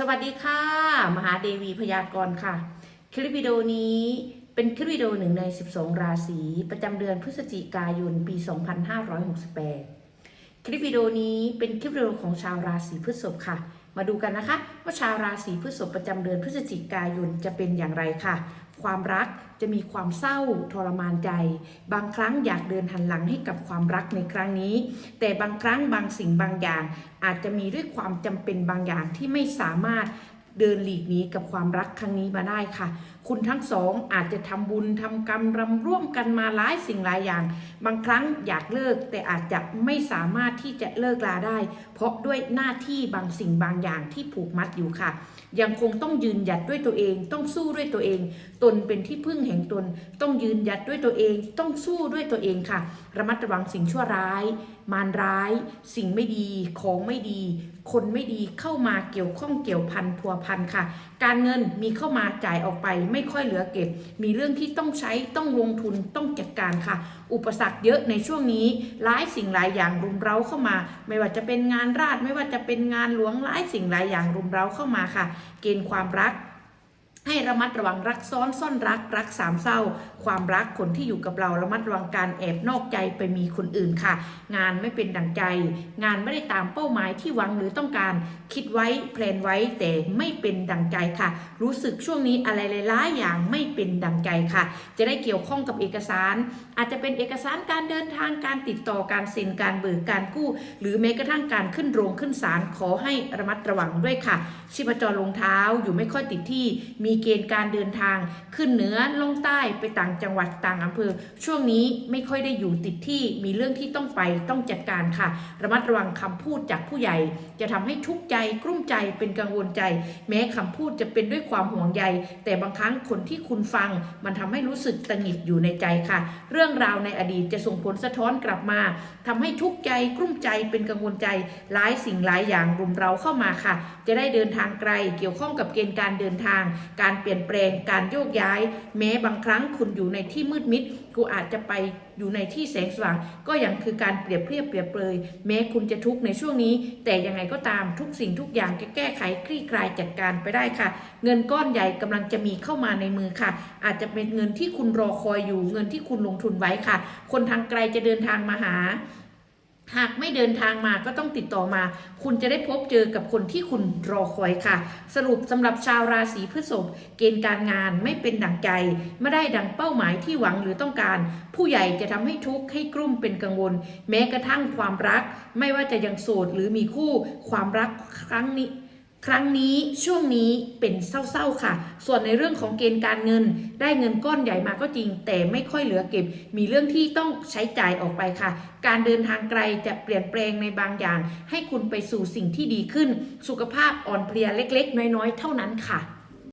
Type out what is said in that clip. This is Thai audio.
สวัสดีค่ะ มหาเดวีพยากรณ์ค่ะ คลิปวิดีโอนี้เป็นคลิปวิดีโอหนึ่งใน 12 ราศีประจำเดือนพฤศจิกายนปี 2568 คลิปวิดีโอนี้เป็นคลิปวิดีโอของชาวราศีพฤษภค่ะ มาดูกันนะคะว่าชาวราศีพฤษภประจำเดือนพฤศจิกายนจะเป็นอย่างไรค่ะ ความรักจะมีความเศร้าทรมานใจ บางครั้งอยากเดินหันหลังให้กับความรักในครั้งนี้ แต่บางครั้งบางสิ่งบางอย่าง อาจจะมีด้วยความจำเป็นบางอย่างที่ไม่สามารถ เดินหลีกหนีกับความรักครั้งนี้มาได้ค่ะ คุณทั้งสองอาจจะทำบุญทำกรรมรำร่วมกันมาหลายสิ่งหลายอย่าง บางครั้งอยากเลิกแต่อาจจะไม่สามารถที่จะเลิกลาได้ เพราะด้วยหน้าที่บางสิ่งบางอย่างที่ผูกมัดอยู่ค่ะ ยังคงต้องยืนหยัดด้วยตัวเอง ต้องสู้ด้วยตัวเอง ตนเป็นที่พึ่งแห่งตน ต้องยืนหยัดด้วยตัวเอง ต้องสู้ด้วยตัวเองค่ะ ระมัดระวังสิ่งชั่วร้าย มารร้าย สิ่งไม่ดีของไม่ดี คนไม่ดีเข้ามาเกี่ยวข้องเกี่ยวพันพัวพันค่ะ การเงินมีเข้ามาจ่ายออกไป ไม่ค่อยเหลือเก็บ มีเรื่องที่ต้องใช้ต้องลงทุนต้องจัดการค่ะ อุปสรรคเยอะในช่วงนี้หลายสิ่งหลายอย่างรุมเร้าเข้ามา ไม่ว่าจะเป็นงานราชไม่ว่าจะเป็นงานหลวงหลายสิ่งหลายอย่างรุมเร้าเข้ามาค่ะ เกณฑ์ความรัก ให้ระมัดระวังรักซ้อนซ่อนรักรักสามเศร้า ความรักคนที่อยู่กับเราระมัดระวังการแอบนอกใจไปมีคนอื่นค่ะ งานไม่เป็นดังใจ งานไม่ได้ตามเป้าหมายที่หวังหรือต้องการคิดไว้แพลนไว้แต่ไม่เป็นดังใจค่ะ รู้สึกช่วงนี้อะไรหลายๆอย่างไม่เป็นดังใจค่ะ จะได้เกี่ยวข้องกับเอกสาร อาจจะเป็นเอกสารการเดินทางการติดต่อการเซ็นการเบิกการกู้ หรือแม้กระทั่งการขึ้นโรงขึ้นศาลขอให้ระมัดระวังด้วยค่ะ ชีพจรลงเท้าอยู่ไม่ค่อยติดที่มีเกณฑ์การเดินทางขึ้นเหนือลงใต้ไปต่างจังหวัดต่างอำเภอ ช่วงนี้ไม่ค่อยได้อยู่ติดที่มีเรื่องที่ต้องไปต้องจัดการค่ะ ระมัดระวังคำพูดจากผู้ใหญ่ จะทำให้ทุกข์ใจกลุ้มใจเป็นกังวลใจ แม้คำพูดจะเป็นด้วยความห่วงใย แต่บางครั้งคนที่คุณฟัง มันทำให้รู้สึกตังหงิดอยู่ในใจค่ะ เรื่องราวในอดีตจะส่งผลสะท้อนกลับมาทำให้ทุกข์ใจกลุ้มใจเป็นกังวลใจหลายสิ่งหลายอย่างรุมเราเข้ามาค่ะ จะได้เดินทางไกลเกี่ยวข้องกับเกณฑ์การเดินทางการการเปลี่ยนแปลงการโยกย้าย แม้บางครั้งคุณอยู่ในที่มืดมิดกูอาจจะไปอยู่ในที่แสงสว่าง ก็ยังคือการเปรียบเทียบเปรียบเปรยแม้คุณจะทุกข์ในช่วงนี้ แต่ยังไงก็ตามทุกสิ่งทุกอย่างจะแก้ไขคลี่คลายจัดการไปได้ค่ะ เงินก้อนใหญ่กำลังจะมีเข้ามาในมือค่ะ อาจจะเป็นเงินที่คุณรอคอยอยู่เงินที่คุณลงทุนไว้ค่ะ คนทางไกลจะเดินทางมาหา หากไม่เดินทางมาก็ต้องติดต่อมา คุณจะได้พบเจอกับคนที่คุณรอคอยค่ะ สรุปสำหรับชาวราศีพฤษภเกณฑ์การงานไม่เป็นดังใจ ไม่ได้ดังเป้าหมายที่หวังหรือต้องการ ผู้ใหญ่จะทำให้ทุกข์ให้กลุ้มเป็นกังวล แม้กระทั่งความรัก ไม่ว่าจะยังโสดหรือมีคู่ความรักครั้งนี้ ครั้งนี้ช่วงนี้เป็นเศร้าๆค่ะ ส่วนในเรื่องของเกณฑ์การเงิน ได้เงินก้อนใหญ่มาก็จริง แต่ไม่ค่อยเหลือเก็บ มีเรื่องที่ต้องใช้จ่ายออกไปค่ะ การเดินทางไกลจะเปลี่ยนแปลงในบางอย่าง ให้คุณไปสู่สิ่งที่ดีขึ้น สุขภาพอ่อนเพลียเล็ก ๆ น้อยๆ เท่านั้นค่ะ